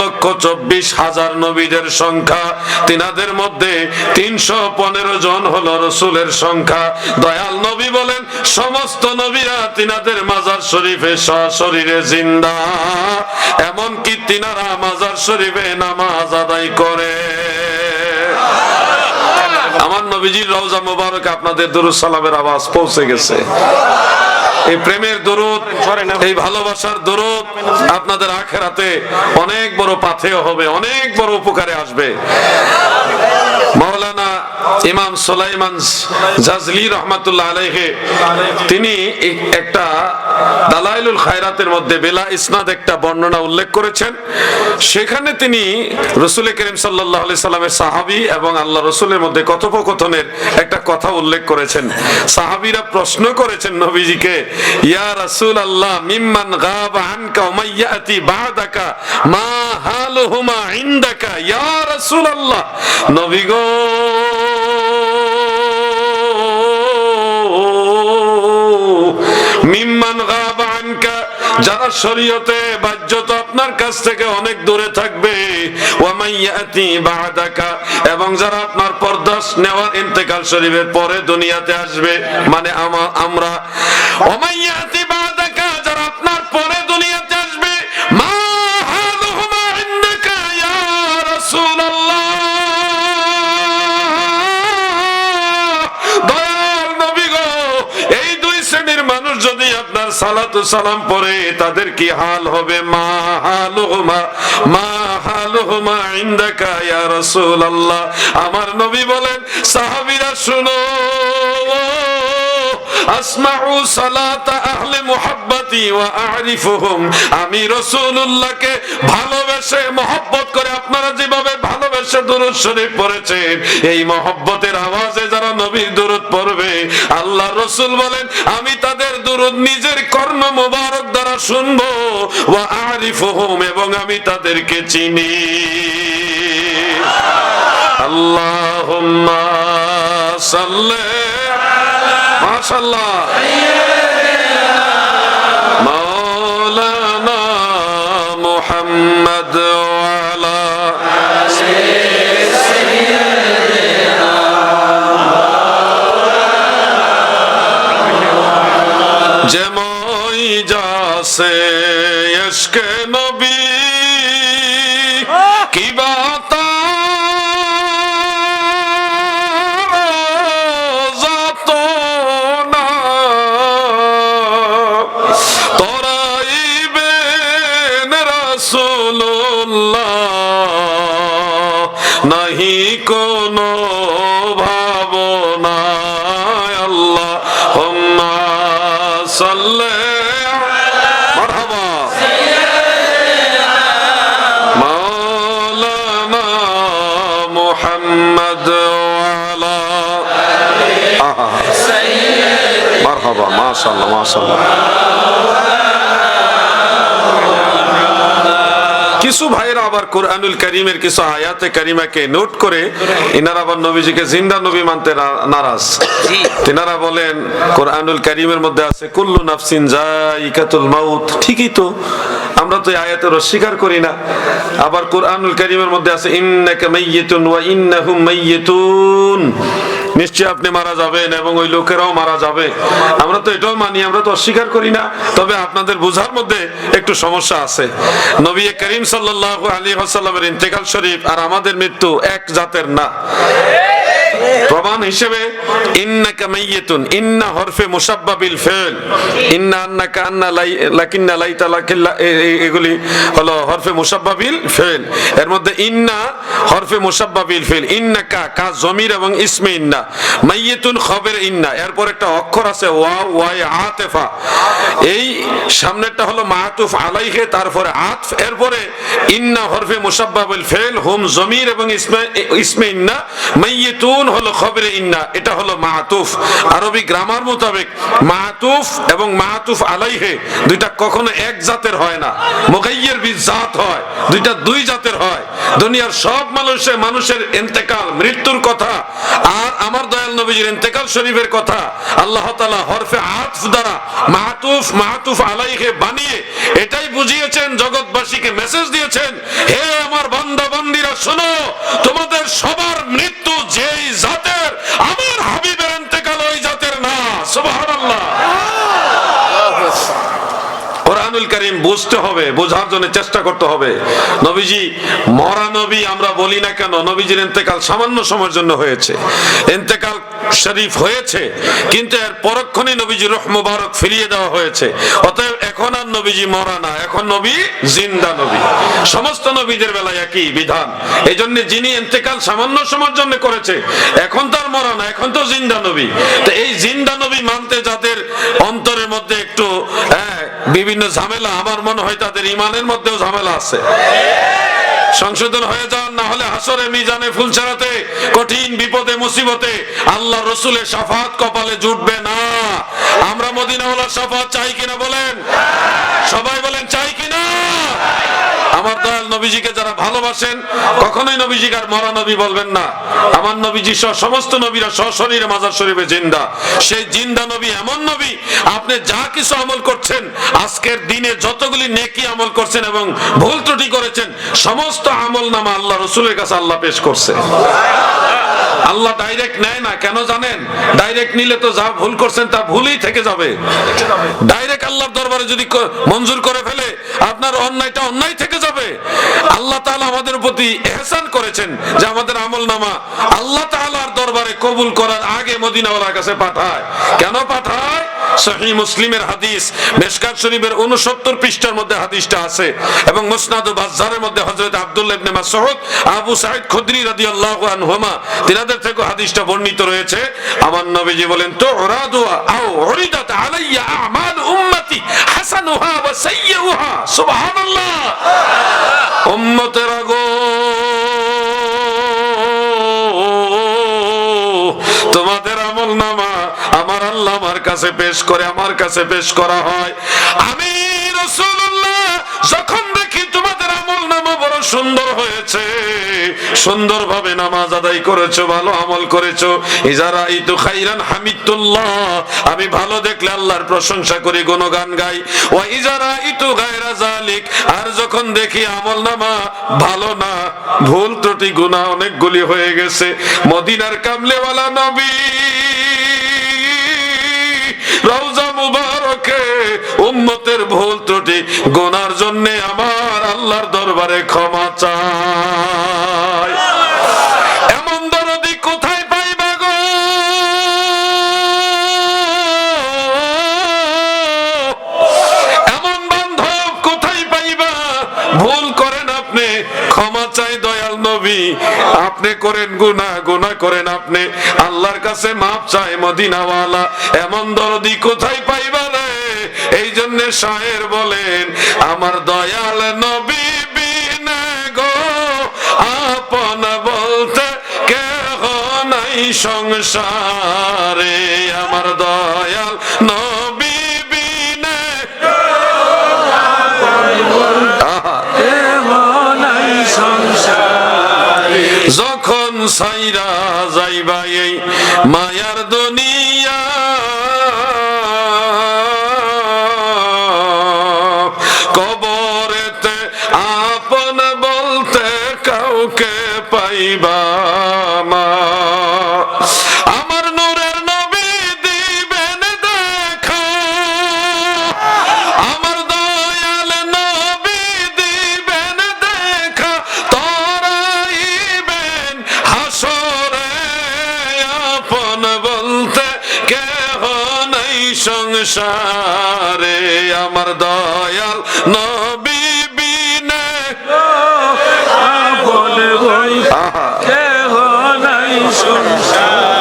লক্ষ চব্বিশ হাজার নবীদের সংখ্যা। তিনাদের মধ্যে তিনশো পনেরো জন হলো রসুলের সংখ্যা। দয়াল নবী বলেন, সমস্ত নবীরা তিনাদের মাজার শরীফে সশরীরে জিন্দা। এমনকি তিনারা মাজার শরীফে নামাজ আদায় করে। আমার নবীজির রওজা মোবারক আপনাদের দুরুদ সালামের আওয়াজ পৌঁছে গেছে। এই প্রেমের দরুদ, এই ভালোবাসার দরুদ আপনাদের আখেরাতে অনেক বড় পাথেয় হবে, অনেক বড় উপকারে আসবে। মাওলানা ইমাম সুলাইমান জাজলি রহমাতুল্লাহ আলাইহে, তিনি একটা দালাইলুল খায়রাতের মধ্যে বেলা ইসনাদ একটা বর্ণনা উল্লেখ করেছেন। সেখানে তিনি রসুল করিম সাল্লাহ আলি সাল্লামের সাহাবি এবং আল্লাহ রসুলের মধ্যে কথোপকথনের একটা কথা উল্লেখ করেছেন। সাহাবিরা প্রশ্ন করেছেন নবীজিকে, ইয়া রাসূল আল্লাহ মিম্মান গাবা আনকা উমাইয়াতি বাদাকা, মা হালুহুমা ইনদাকা, ইয়া রাসূল আল্লাহ নবী মিম্মান গাবা আনকা, যারা শরীয়তে বাহ্যত আপনার কাছ থেকে অনেক দূরে থাকবে ওয়ামাইয়াতি বাদাকা, এবং যারা আপনার পর্দাস নেওয়ার ইন্তেকাল শরীফের পরে দুনিয়াতে আসবে মানে আমরা ওয়ামাইয়াতি সালাতু সালাম পরে তাদের কি হাল হবে? মা হালুহুমা মা হালুহুমা ইন্দাকা ইয়া রাসূলুল্লাহ। আমার নবী বলেন, সাহাবীরা, শুনো আসমাউ সালাতা আহলে মুহাব্বতি ওয়া আরিফুহুম। আমি রাসূলুল্লাহকে ভালোবেসে, মহব্বত করে আপনারা যেভাবে ভালোবেসে দুরূদ শরীফ পড়েছেন, এই মহব্বতের আওয়াজে যারা নবীর দুরূদ পড়বে, আল্লাহ রাসূল বলেন, আমি তাদের দুরূদ নিজের কর্ণ মোবারক দ্বারা শুনব, ওয়া আরিফুহুম, এবং আমি তাদেরকে চিনি। আল্লাহুম্মা সাল্লি মাশাআল্লাহ। মাওলানা মুহাম্মদ ওয়ালা যে মই যাসে ইশকে রাসূলুল্লাহ নাহি কোনো ভাবনা আল্লাহ। হুম্মা সাল্লি মারহাবা। মাওলানা মুহাম্মদ ওয়ালা। মারহাবা মাশাআল্লাহ মাশাআল্লাহ। কিছু ভাইরা আবার কোরআনুল করিমের কিছু আয়াতে কারিমাকে নোট করে ইনারা আবার নবীজিকে জিন্দা নবী মানতে নারাজ। তিনারা বলেন কোরআনুল করিমের মধ্যে আছে কুল্লু নাফসিন জাইকাতুল মাউত। ঠিকই তো। আমরা তো এই আয়াতের অস্বীকার করি না। আবার কোরআনুল করিমের মধ্যে আছে ইন্নাকা মাইয়িতুন ওয়া ইন্নাহুম মাইয়িতুন। নিশ্চয় আপনি মারা যাবেন এবং ওই লোকেরাও মারা যাবে। আমরা তো এটাও মানি, আমরা তো অস্বীকার করি না। তবে আপনাদের বোঝার মধ্যে একটু সমস্যা আছে। নবী করিম সাল্লাহ আলী হাসাল্লামের ইন্তেকাল শরীফ আর আমাদের মৃত্যু এক জাতের না। প্রমাণ হিসেবে, ইন্নাকা মাইয়িতুন ইন্না হরফে মুসাব্বাবিল ফিল, ইন্না আন্নাকা আন্না লাই, লাকিন্না লাইতা, লাকিল্লা এগুলি হলো হরফে মুসাব্বাবিল ফিল। এর মধ্যে ইন্না হরফে মুসাব্বাবিল ফিল, ইন্নাকা, কা, জমির এবং ইসমে ইন্না মাইয়িতুন খবর ইন্না। এরপর একটা অক্ষর আছে ওয়া ওয়াই, আতেফা। এই সামনেরটা হলো মাতুফ আলাইহে, তারপরে আতফ। এরপরে ইন্না হরফে মুসাব্বাবিল ফেল, হুম, জমির এবং ইসমে ইসমে ইন্না মাইয়িতুন কুন হলো খবরে ইন্না, এটা হলো মাহাতুফ আরবি গ্রামার মোতাবেক মাহাতুফ এবং মাহাতুফ আলাইহে দুইটা কখনো এক জাতের হয় না। মোগাইয়ের বীজ জাত হয়, দুইটা দুই জাতের হয়। দুনিয়ার সব মানুষে মানুষের ইন্তেকাল মৃত্যুর কথা। আর আমার দয়াল নবীজির ইন্তেকাল শরীফের কথা। আল্লাহ তাআলা হরফে আতফ দ্বারা মাহাতুফ মাহাতুফ আলাইহে বানিয়ে এটাই বুঝিয়েছেন জগৎবাসীকে মেসেজ দিয়েছেন হে আমার বান্দা বান্দিরা শোনো তোমাদের সবার মৃত্যু যেই জাতের আমার হাবিবের ইন্তেকাল ওই জাতের না সুবহানাল্লাহ কোরআনুল করিম বুঝতে হবে বোঝার জন্য চেষ্টা করতে হবে। নবীজি মরা নবী আমরা বলি না কেন? নবীজির ইন্তেকাল সামান্য সময়ের জন্য হয়েছে। ইন্তেকাল শরীফ হয়েছে কিন্তু এর পরক্ষণে নবীজি রুহ মুবারক ফিরিয়ে দেওয়া হয়েছে। অতএব এখন আর নবীজি মরা না এখন নবী জিন্দা নবী। সমস্ত নবীদের বেলায় একই বিধান। এই জন্য যিনি ইন্তেকাল সামান্য সময়ের জন্য করেছে এখন তো আর মরা না এখন তো জিন্দা নবী। তো এই জিন্দা নবী মানতে যাদের অন্তরের মধ্যে একটু হ্যাঁ, বিভিন্ন ঝামেলা, আমার মনে হয় তাদের ইমানের মধ্যেও ঝামেলা আছে। সংশোধন হয়ে যান, না হলে হাসরে মিজানে ফুল ছাড়াতে, কঠিন বিপদে, মুসিবতে আল্লাহ রসুলের সাফাত কপালে জুটবে না। আমরা মদিনাওয়ালার সাফাত চাই কিনা বলেন সবাই বলেন চাই কিনা আমার দয়াল নবীজিকে যারা ভালোবাসেন? কখনোই নবীজিকে আর মরা নবী বলবেন না। আমার নবীজি সহ সমস্ত নবীরা সশরীরে মাজার শরীফে জিন্দা। সেই জিন্দা নবী এমন নবী, আপনি যা কিছু আমল করছেন, আজকের দিনে যতগুলি নেকি আমল করছেন এবং ভুল ত্রুটি করেছেন, সমস্ত আমল নামা আল্লাহ রসুলের কাছে আল্লাহ পেশ করছে। আল্লাহ ডাইরেক্ট নেয় না, কেন জানেন? ডাইরেক্ট নিলে তো যা ভুল করছেন তা ভুলই থেকে যাবে। ডাইরেক্ট আল্লাহর দরবারে যদি মঞ্জুর করে ফেলে আপনার অন্যায়টা অন্যায় থেকে যাবে। আল্লাহ তাআলা আমাদের প্রতি এহসান করেছেন যে আমাদের আমল নামা আল্লাহ তাআলার দরবারে কবুল করার আগে মদিনাওয়ালার কাছে পাঠায়। কেন পাঠায়? সহি মুসলিমের হাদিস, মেশকাত শরীফের 69 পৃষ্ঠার মধ্যে হাদিসটা আছে এবং মুসনাদ বাজ্জারের মধ্যে হযরত আব্দুল্লাহ ইবনে মাসউদ, আবু সাঈদ খুদরি রাদিয়াল্লাহু আনহুমা, তিনাদের থেকে হাদিসটা বর্ণিত রয়েছে। আমার নবীজি বলেন তো উরাদু আও উরিদাত আলাইয়া আমাল উম্মতি হাসানুহা ওয়া সাইয়্যুহা সুবহানাল্লাহ। উম্মতেরা গো কাছে পেশ করে, আমার কাছে পেশ করা হয়। আমি রাসূলুল্লাহ, যখন দেখি তোমাদের আমল নামা বড় সুন্দর হয়েছে, সুন্দরভাবে নামাজ আদায় করেছ, ভালো আমল করেছ, ইজারা ইতু খাইরান হামিদুল্লাহ আমি ভালো দেখলে আল্লাহর প্রশংসা করি, গুণগান গাই। ও ইজারা ইতু গায়রা জালিক আর যখন দেখি আমল নামা ভালো না, ভুল ত্রুটি, গুনাহ অনেকগুলি হয়ে গেছে। মদিনার কামলেওয়ালা নবী উম্মতের ভুল ত্রুটি, গোনার জন্য আমার আল্লাহর দরবারে ক্ষমা চাই। এমন দরদি কোথায় পাইবা গো? এমন বান্ধব কোথায় পাইবা? ভুল করেন আপনি, ক্ষমা চাই দয়াল নবী। আপনি করেন গুনাহ গুনাহ করেন আপনি। আল্লাহর কাছে মাপ চাই মদিনাওয়ালা। এমন দরদি কোথায় জন্য শায়ের বলেন আমার দয়াল নবী বিনে গো আপন বলতে কেহ নাই সংসারে। আমার দয়াল নবী বিনে যখন সাইরা যাইবা এই মায়ার কাউকে পাইবা মা? আমার নূরের নবী দিবেন দেখা। আমার দয়াল নবী দিবেন দেখা। তরাইবেন হাসরে আপন বলতে কেহ নাই সংসারে। আমার দয়াল নবী কেহ নাই সংসার।